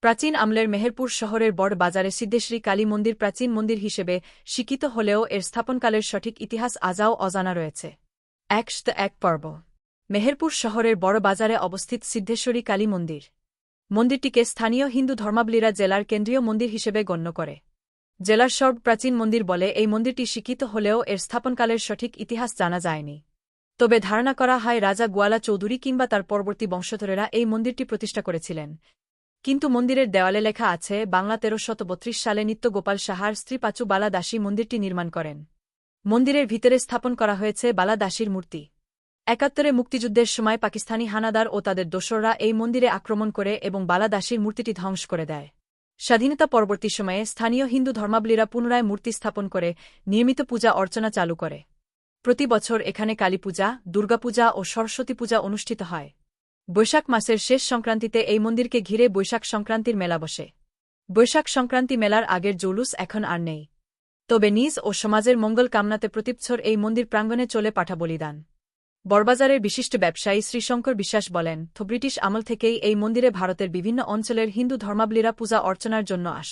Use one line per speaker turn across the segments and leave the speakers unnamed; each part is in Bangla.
প্রাচীন আমলের মেহেরপুর শহরের বড় বাজারে সিদ্ধেশ্বরী কালী মন্দির প্রাচীন মন্দির হিসেবে স্বীকৃত হলেও এর স্থাপনকালের সঠিক ইতিহাস আজাও অজানা রয়েছে। এক শ এক পর্ব। মেহেরপুর শহরের বড় বাজারে অবস্থিত সিদ্ধেশ্বরী কালী মন্দির। মন্দিরটিকে স্থানীয় হিন্দু ধর্মাবলীরা জেলার কেন্দ্রীয় মন্দির হিসেবে গণ্য করে। জেলার সর্ব প্রাচীন মন্দির বলে এই মন্দিরটি স্বীকৃত হলেও এর স্থাপনকালের সঠিক ইতিহাস জানা যায়নি। তবে ধারণা করা হয় রাজা গোয়ালা চৌধুরী কিংবা তার পরবর্তী বংশধরেরা এই মন্দিরটি প্রতিষ্ঠা করেছিলেন। কিন্তু মন্দিরের দেওয়ালে লেখা আছে, বাংলা তেরোশত বত্রিশ সালে নিত্য গোপাল সাহার স্ত্রী পাচু বালা দাসী মন্দিরটি নির্মাণ করেন। মন্দিরের ভিতরে স্থাপন করা হয়েছে বালা দাসীর মূর্তি। একাত্তরে মুক্তিযুদ্ধের সময় পাকিস্তানি হানাদার ও তাদের দোসররা এই মন্দিরে আক্রমণ করে এবং বালা দাসীর মূর্তিটি ধ্বংস করে দেয়। স্বাধীনতা পরবর্তী সময়ে স্থানীয় হিন্দু ধর্মাবলীরা পুনরায় মূর্তি স্থাপন করে নিয়মিত পূজা অর্চনা চালু করে। প্রতি বছর এখানে কালীপূজা, দুর্গাপূজা ও সরস্বতী পূজা অনুষ্ঠিত হয়। বৈশাখ মাসের শেষ সংক্রান্তিতে এই মন্দিরকে ঘিরে বৈশাখ সংক্রান্তির মেলা বসে। বৈশাখ সংক্রান্তি মেলার আগের জৌলুস এখন আর নেই। তবে নিজ ও সমাজের মঙ্গল কামনাতে প্রতিবছর এই মন্দির প্রাঙ্গণে চলে পাঠা বলিদান। বড়বাজারের বিশিষ্ট ব্যবসায়ী শ্রীশঙ্কর বিশ্বাস বলেন তো ব্রিটিশ আমল থেকেই এই মন্দিরে ভারতের বিভিন্ন অঞ্চলের হিন্দু ধর্মাবলীরা পূজা অর্চনার জন্য আস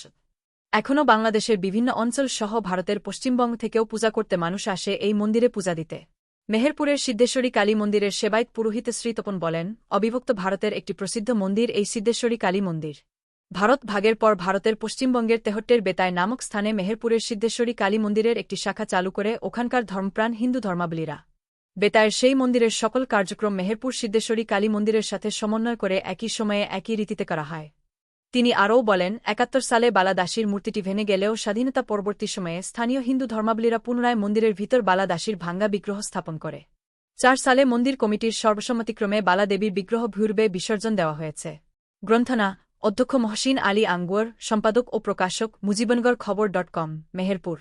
এখনও বাংলাদেশের বিভিন্ন অঞ্চল সহ ভারতের পশ্চিমবঙ্গ থেকেও পূজা করতে মানুষ আসে এই মন্দিরে পূজা দিতে। মেহেরপুরের সিদ্ধেশ্বরী কালী মন্দিরের সেবায়ত পুরোহিত শ্রীতপন বলেন, অবিভক্ত ভারতের একটি প্রসিদ্ধ মন্দির এই সিদ্ধেশ্বরী কালী মন্দির। ভারত ভাগের পর ভারতের পশ্চিমবঙ্গের তেহট্টের বেতায় নামক স্থানে মেহেরপুরের সিদ্ধেশ্বরী কালী মন্দিরের একটি শাখা চালু করে ওখানকার ধর্মপ্রাণ হিন্দু ধর্মাবলীরা। বেতায়ের সেই মন্দিরের সকল কার্যক্রম মেহেরপুর সিদ্ধেশ্বরী কালী মন্দিরের সাথে সমন্বয় করে একই সময়ে একই রীতিতে করা হয়। তিনি আরও বলেন, একাত্তর সালে বালাদাসীর মূর্তিটি ভেঙে গেলেও স্বাধীনতা পরবর্তী সময়ে স্থানীয় হিন্দু ধর্মাবলীরা পুনরায় মন্দিরের ভিতর বালাদাসীর ভাঙ্গা বিগ্রহ স্থাপন করে। চার সালে মন্দির কমিটির সর্বসম্মতিক্রমে বালাদেবীর বিগ্রহ ভূর্বে বিসর্জন দেওয়া হয়েছে। গ্রন্থনা, অধ্যক্ষ মহসিন আলী আঙ্গুয়ার, সম্পাদক ও প্রকাশক মুজিবনগর খবর ডট কম, মেহেরপুর।